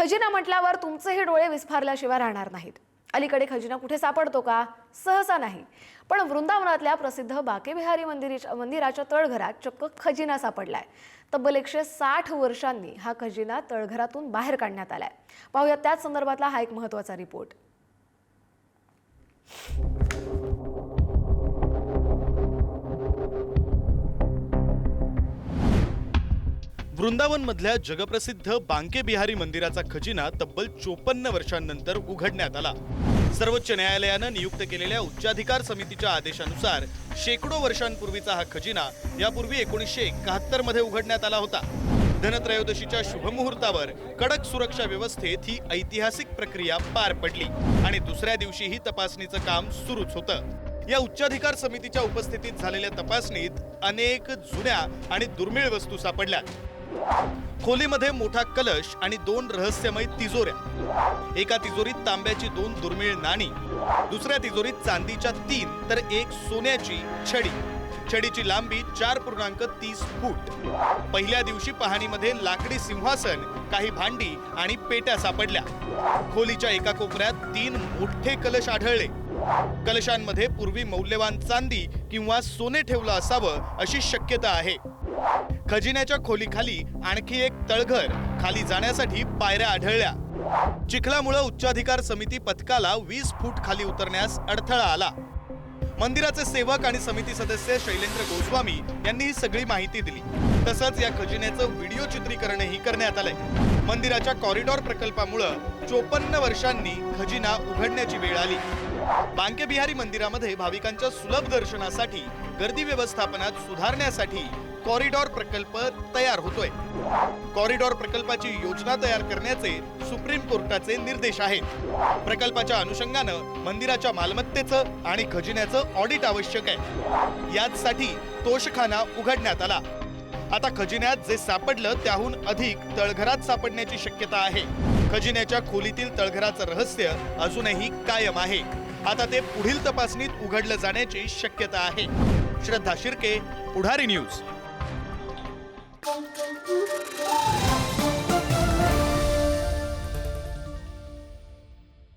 खजिना म्हटल्यावर तुमचेही डोळे विस्फारल्याशिवाय राहणार नाहीत. अलीकडे खजिना कुठे सापडतो का? सहसा नाही. पण वृंदावनातल्या प्रसिद्ध बाकेबिहारी मंदिराच्या मंदिराच्या तळघरात चक्क खजिना सापडलाय. तब्बल एकशे साठ वर्षांनी हा खजिना तळघरातून बाहेर काढण्यात आलाय. पाहूया त्याच संदर्भातला हा एक महत्त्वाचा रिपोर्ट वृंदावन मधल्या जगप्रसिद्ध बांके बिहारी मंदिराचा खजिना तब्बल चोपन्न वर्षांनंतर उघडण्यात आला. सर्वोच्च न्यायालयानं नियुक्त केलेल्या उच्चाधिकार समितीच्या आदेशानुसार शेकडो वर्षांपूर्वीचा हा खजिना यापूर्वी एकोणीसशे एकाहत्तरमध्ये उघडण्यात आला होता. धनत्रयोदशीच्या शुभमुहूर्तावर कडक सुरक्षा व्यवस्थेत ही ऐतिहासिक प्रक्रिया पार पडली आणि दुसऱ्या दिवशीही तपासणीचं काम सुरूच होतं. या उच्चाधिकार समितीच्या उपस्थितीत झालेल्या तपासणीत अनेक जुन्या आणि दुर्मिळ वस्तू सापडल्या. खोलीमध्ये मोठा कलश आणि दोन रहस्यमय तिजोऱ्या. एका तिजोरीत तांब्याची दोन दुर्मिळ नाणी दुसऱ्या तिजोरीत चांदीच्या तीन तर एक सोन्याची छडी. छडीची लांबी चार पूर्णांक तीस फूट. पहिल्या दिवशी पाहणीमध्ये लाकडी सिंहासन काही भांडी आणि पेट्या सापडल्या. खोलीच्या एका कोपऱ्यात तीन मोठे कलश आढळले. कलशांमध्ये पूर्वी मौल्यवान चांदी किंवा सोने ठेवलं असावं अशी शक्यता आहे. खजिन्याच्या खोलीखाली आणखी एक तळघर खाली जाण्यासाठी पायऱ्या आढळल्या. चिखलामुळे उच्चाधिकार समिती पथकाला वीस फूट खाली उतरण्यास अडथळा आला. मंदिराचे सेवक आणि समिती सदस्य शैलेंद्र गोस्वामी यांनी ही सगळी माहिती दिली. तसंच या खजिन्याचं व्हिडिओ चित्रीकरणही करण्यात आलंय. मंदिराच्या कॉरिडॉर प्रकल्पामुळं चोपन्न वर्षांनी खजिना उघडण्याची वेळ आली. बांकेबिहारी मंदिरामध्ये भाविकांच्या सुलभ दर्शनासाठी गर्दी व्यवस्थापनात सुधारण्यासाठी कॉरिडॉर प्रकल्प तयार होतोय. कॉरिडॉर प्रकल्पाची योजना तयार करण्याचे सुप्रीम कोर्टाचे निर्देश आहेत. प्रकल्पाच्या अनुषंगानं मंदिराच्या मालमत्तेचं आणि खजिन्याचं ऑडिट आवश्यक आहे. याचसाठी तोषखाना उघडण्यात आला. आता खजिन्यात जे सापडलं त्याहून अधिक तळघरात सापडण्याची शक्यता आहे. खजिन्याच्या खोलीतील तळघराचं रहस्य अजूनही कायम आहे. आता ते पुढील तपासणीत उघडलं जाण्याची शक्यता आहे. श्रद्धा शिर्के पुढारी न्यूज.